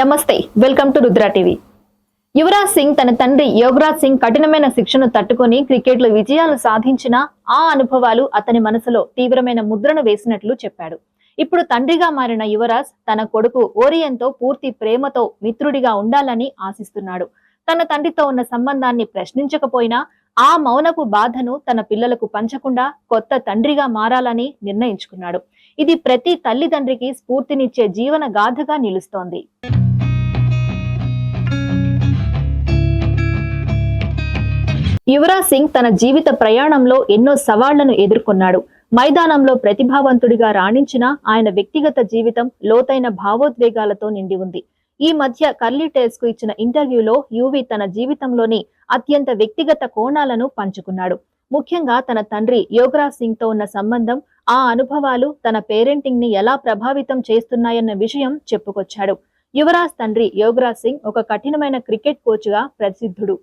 నమస్తే welcome to Rudra TV. Yuvraj Singh తన తండ్రి యోగరాజ్ సింగ్ కఠినమైన శిక్షను తట్టుకొని క్రికెట్లో విజయాలు సాధించిన ఆ అనుభవాలు అతని మనసులో తీవ్రమైన ముద్రను వేసినట్లు చెప్పాడు. ఇప్పుడు తండ్రిగా మారిన యువరాజ్ తన కొడుకు ఓరియంతో పూర్తి ప్రేమతో మిత్రుడిగా ఉండాలని ఆశిస్తున్నాడు. తన తండ్రితో ఉన్న సంబంధాన్ని ప్రశ్నించకపోయినా ఆ మౌనపు బాధను తన పిల్లలకు పంచకుండా కొత్త తండ్రిగా మారాలని నిర్ణయించుకున్నాడు. ఇది ప్రతి తల్లిదండ్రికి స్ఫూర్తినిచ్చే జీవన గాథగా నిలుస్తోంది. యువరాజ్ సింగ్ తన జీవిత ప్రయాణంలో ఎన్నో సవాళ్ళను ఎదుర్కొన్నాడు. మైదానంలో ప్రతిభావంతుడిగా రాణించిన ఆయన వ్యక్తిగత జీవితం లోతైన భావోద్వేగాలతో నిండి ఉంది. ఈ మధ్య కర్లీ టేల్స్కు ఇచ్చిన ఇంటర్వ్యూలో యువి తన జీవితంలోని అత్యంత వ్యక్తిగత కోణాలను పంచుకున్నాడు. ముఖ్యంగా తన తండ్రి యోగరాజ్ సింగ్తో ఉన్న సంబంధం ఆ అనుభవాలు తన పేరెంటింగ్ని ఎలా ప్రభావితం చేస్తున్నాయన్న విషయం చెప్పుకొచ్చాడు. యువరాజ్ తండ్రి యోగరాజ్ సింగ్ ఒక కఠినమైన క్రికెట్ కోచ్గా ప్రసిద్ధుడు.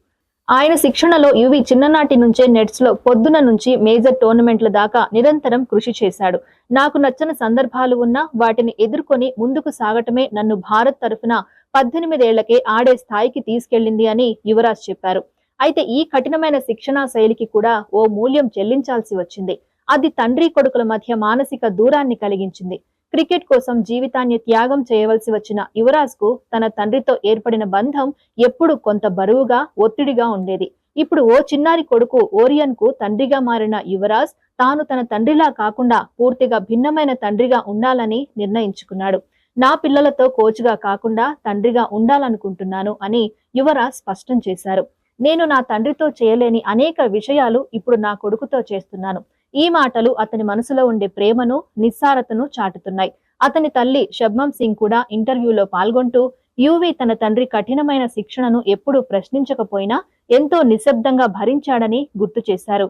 ఆయన శిక్షణలో యువి చిన్ననాటి నుంచే నెట్స్లో పొద్దున నుంచి మేజర్ టోర్నమెంట్ల దాకా నిరంతరం కృషి చేశాడు. నాకు నచ్చని సందర్భాలు ఉన్నా వాటిని ఎదుర్కొని ముందుకు సాగటమే నన్ను భారత్ తరఫున పద్దెనిమిదేళ్ళకే ఆడే స్థాయికి తీసుకెళ్ళింది అని యువరాజ్ చెప్పారు. అయితే ఈ కఠినమైన శిక్షణా శైలికి కూడా ఓ మూల్యం చెల్లించాల్సి వచ్చింది. అది తండ్రి కొడుకుల మధ్య మానసిక దూరాన్ని కలిగించింది. క్రికెట్ కోసం జీవితాన్ని త్యాగం చేయవలసి వచ్చిన యువరాజ్కు తన తండ్రితో ఏర్పడిన బంధం ఎప్పుడు కొంత బరువుగా ఒత్తిడిగా ఉండేది. ఇప్పుడు ఓ చిన్నారి కొడుకు ఓరియన్కు తండ్రిగా మారిన యువరాజ్ తాను తన తండ్రిలా కాకుండా పూర్తిగా భిన్నమైన తండ్రిగా ఉండాలని నిర్ణయించుకున్నాడు. నా పిల్లలతో కోచ్గా కాకుండా తండ్రిగా ఉండాలనుకుంటున్నాను అని యువరాజ్ స్పష్టం చేశారు. నేను నా తండ్రితో చేయలేని అనేక విషయాలు ఇప్పుడు నా కొడుకుతో చేస్తున్నాను. ఈ మాటలు అతని మనసులో ఉండే ప్రేమను నిస్సారతను చాటుతున్నాయి. అతని తల్లి శబ్మం సింగ్ కూడా ఇంటర్వ్యూలో పాల్గొంటూ యువి తన తండ్రి కఠినమైన శిక్షణను ఎప్పుడూ ప్రశ్నించకపోయినా ఎంతో నిశ్శబ్దంగా భరించాడని గుర్తు చేశారు.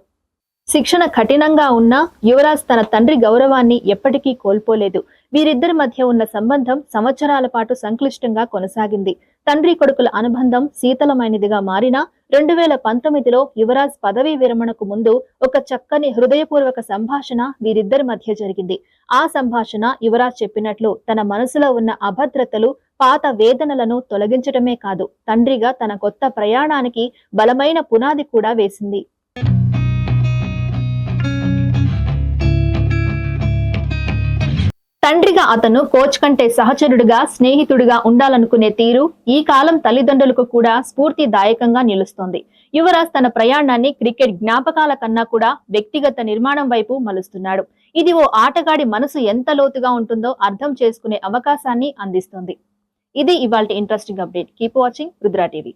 శిక్షణ కఠినంగా ఉన్నా యువరాజ్ తన తండ్రి గౌరవాన్ని ఎప్పటికీ కోల్పోలేదు. వీరిద్దరి మధ్య ఉన్న సంబంధం సంవత్సరాల పాటు సంక్లిష్టంగా కొనసాగింది. తండ్రి కొడుకుల అనుబంధం శీతలమైనదిగా మారినా రెండు వేల పంతొమ్మిదిలో యువరాజ్ పదవీ విరమణకు ముందు ఒక చక్కని హృదయపూర్వక సంభాషణ వీరిద్దరి మధ్య జరిగింది. ఆ సంభాషణ యువరాజ్ చెప్పినట్లు తన మనసులో ఉన్న అభద్రతలు పాత వేదనలను తొలగించడమే కాదు తండ్రిగా తన కొత్త ప్రయాణానికి బలమైన పునాది కూడా వేసింది. తండ్రిగా అతను కోచ్ కంటే సహచరుడిగా స్నేహితుడిగా ఉండాలనుకునే తీరు ఈ కాలం తల్లిదండ్రులకు కూడా స్ఫూర్తిదాయకంగా నిలుస్తోంది. యువరాజ్ తన ప్రయాణాన్ని క్రికెట్ జ్ఞాపకాల కన్నా కూడా వ్యక్తిగత నిర్మాణం వైపు మలుస్తున్నాడు. ఇది ఓ ఆటగాడి మనసు ఎంత లోతుగా ఉంటుందో అర్థం చేసుకునే అవకాశాన్ని అందిస్తుంది. ఇది ఇవాళ interesting update. Keep watching Rudra TV.